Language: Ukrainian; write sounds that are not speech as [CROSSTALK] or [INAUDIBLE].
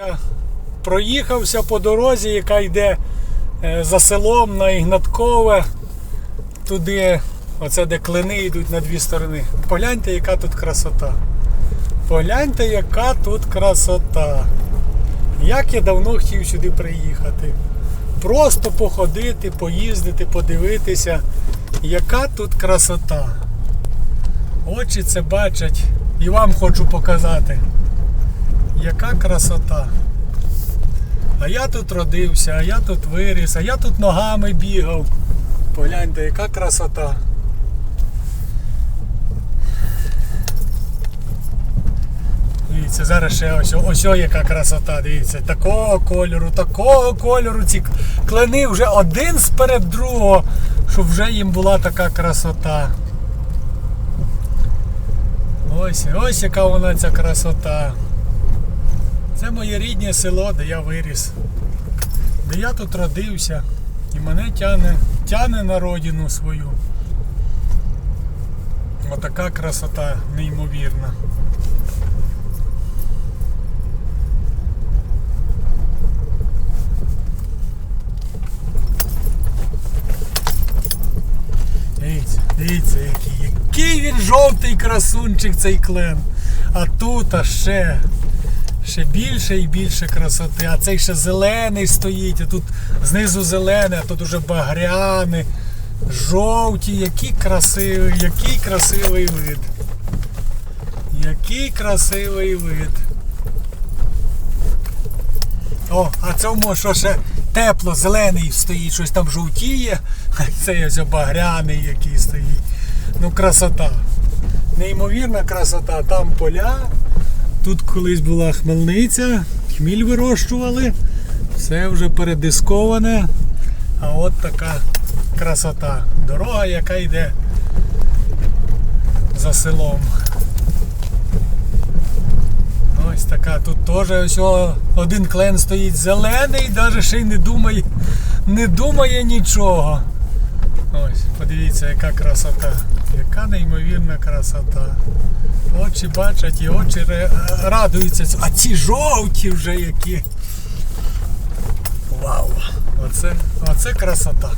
Я проїхався по дорозі, яка йде е, за селом на Ігнаткове. Туди, оце де клини йдуть на дві сторони. Погляньте, яка тут красота. Погляньте, яка тут красота. Як я давно хотів сюди приїхати. Просто походити, поїздити, подивитися, яка тут красота. Очі це бачать і вам хочу показати. Яка красота. А я тут родився, а я тут виріс, а я тут ногами бігав. Погляньте, яка красота. Дивіться, зараз ще ось, ось яка красота, дивіться, такого кольору, такого кольору. Ці клини вже один сперед другого, щоб вже їм була така красота. Ось, ось яка вона ця красота. Моє рідне село, де я виріс. Де я тут родився. І мене тяне, тяне на родину свою. Отака красота неймовірна. Дивіться, дивіться, який, який він жовтий красунчик цей клен. А тут а ще, ще більше і більше красоти. А цей ще зелений стоїть, а тут знизу зелений, а тут уже багряний, жовті, який красивий, який красивий вид. Який красивий вид. О, а цьому що ще тепло, зелений стоїть, щось там жовтіє, а [LAUGHS] цей ось багряний який стоїть. Ну красота. Неймовірна красота. Там поля. Тут колись була хмельниця, хміль вирощували. Все вже передисковане. А от така красота. Дорога, яка йде за селом. Ось така, тут теж ось один клен стоїть зелений, навіть ще й не думає, не думає нічого. Ось, подивіться, яка красота. Яка неймовірна красота. Очі бачать і очі радуються. А ці жовті вже які. Вау! Оце, оце красота.